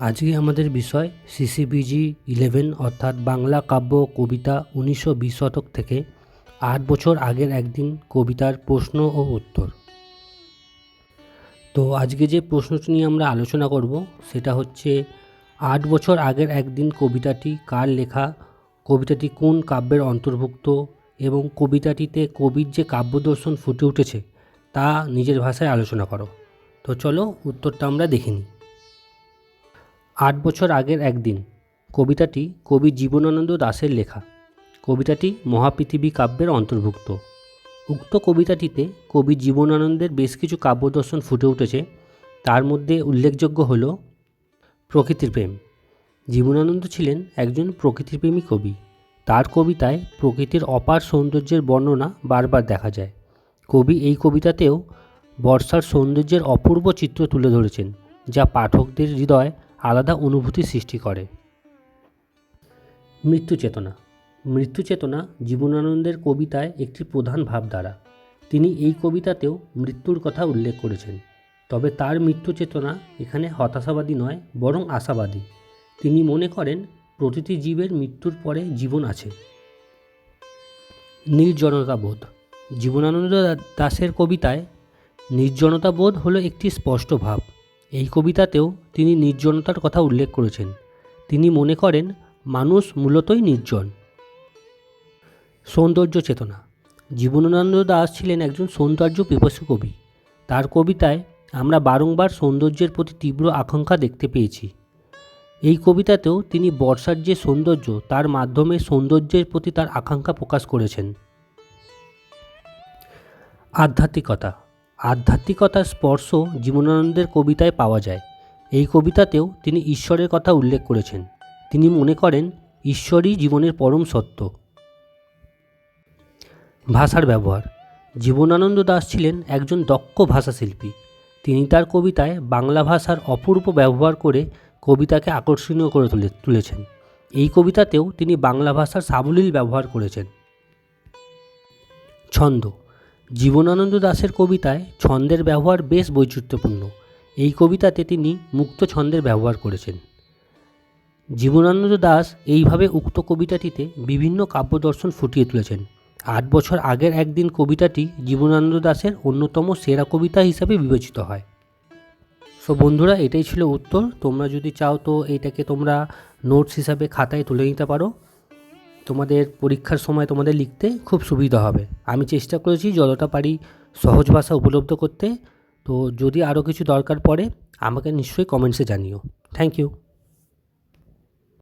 আজকে আমাদের বিষয় সিসিবিজি ইলেভেন অর্থাৎ বাংলা কাব্য কবিতা উনিশশো বিশ শতক থেকে আট বছর আগের একদিন কবিতার প্রশ্ন ও উত্তর। তো আজকে যে প্রশ্নটি নিয়ে আমরা আলোচনা করব সেটা হচ্ছে, আট বছর আগের একদিন কবিতাটি কার লেখা, কবিতাটি কোন কাব্যের অন্তর্ভুক্ত এবং কবিতাটিতে কবির যে কাব্যদর্শন ফুটে উঠেছে তা নিজের ভাষায় আলোচনা করো। তো চলো উত্তরটা আমরা দেখে নিই। আট বছর আগের একদিন, কবিতাটি কবি জীবনানন্দ দাশের লেখা। কবিতাটি মহাপৃথিবী কাব্যের অন্তর্ভুক্ত। উক্ত কবিতাটিতে কবি জীবনানন্দের বেশ কিছু কাব্যদর্শন ফুটে উঠেছে। তার মধ্যে উল্লেখযোগ্য হল প্রকৃতির প্রেম। জীবনানন্দ ছিলেন একজন প্রকৃতিপ্রেমী কবি। তার কবিতায় প্রকৃতির অপার সৌন্দর্যের বর্ণনা বারবার দেখা যায়। কবি এই কবিতাতেও বর্ষার সৌন্দর্যের অপূর্ব চিত্র তুলে ধরেছেন, যা পাঠকদের হৃদয় আলাদা অনুভূতি সৃষ্টি করে। মৃত্যু চেতনা। মৃত্যু চেতনা জীবনানন্দের কবিতায় একটি প্রধান ভাবধারা তিনি এই কবিতাতেও মৃত্যুর কথা উল্লেখ করেছেন। তবে তার মৃত্যু চেতনা এখানে হতাশাবাদী নয়, বরং আশাবাদী। তিনি মনে করেন, প্রতিটি জীবের মৃত্যুর পরে জীবন আছে। নির্জনতাবোধ জীবনানন্দ দাশের কবিতায় নির্জনতাবোধ হলো একটি স্পষ্ট ভাব। এই কবিতাতেও তিনি নির্জনতার কথা উল্লেখ করেছেন। তিনি মনে করেন, মানুষ মূলতই নির্জন। সৌন্দর্য চেতনা। জীবনানন্দ দাস ছিলেন একজন সৌন্দর্য পিপাসু কবি। তার কবিতায় আমরা বারংবার সৌন্দর্যের প্রতি তীব্র আকাঙ্ক্ষা দেখতে পেয়েছি। এই কবিতাতেও তিনি বর্ষার যে সৌন্দর্য, তার মাধ্যমে সৌন্দর্যের প্রতি তার আকাঙ্ক্ষা প্রকাশ করেছেন। আধ্যাত্মিকতা। আধ্যাত্মিকতার স্পর্শ জীবনানন্দের কবিতায় পাওয়া যায়। এই কবিতাতেও তিনি ঈশ্বরের কথা উল্লেখ করেছেন। তিনি মনে করেন, ঈশ্বরই জীবনের পরম সত্য। ভাষার ব্যবহার। জীবনানন্দ দাস ছিলেন একজন দক্ষ ভাষাশিল্পী। তিনি তার কবিতায় বাংলা ভাষার অপূর্ব ব্যবহার করে কবিতাকে আকর্ষণীয় করে তুলে, তুলেছেন। এই কবিতাতেও তিনি বাংলা ভাষার সাবলীল ব্যবহার করেছেন। ছন্দ। জীবনানন্দ দাশের কবিতায় ছন্দের ব্যবহার বেশ বৈচিত্র্যপূর্ণ। এই কবিতাতে তিনি মুক্ত ছন্দের ব্যবহার করেছেন। জীবনানন্দ দাস এইভাবে উক্ত কবিতাটিতে বিভিন্ন কাব্যদর্শন ফুটিয়ে তুলেছেন। আট বছর আগের একদিন কবিতাটি জীবনানন্দ দাশের অন্যতম সেরা কবিতা হিসাবে বিবেচিত হয়। সো বন্ধুরা, এটাই ছিল উত্তর। তোমরা যদি চাও তো এইটাকে তোমরা নোটস হিসাবে খাতায় তুলে নিতে পারো। তোমাদের পরীক্ষার সময় তোমাদের লিখতে খুব সুবিধা হবে। আমি চেষ্টা করেছি যতটা পারি সহজ ভাষা উপলব্ধ করতে। তো যদি আরও কিছু দরকার পড়ে, আমাকে নিশ্চয়ই কমেন্টসে জানিও। Thank you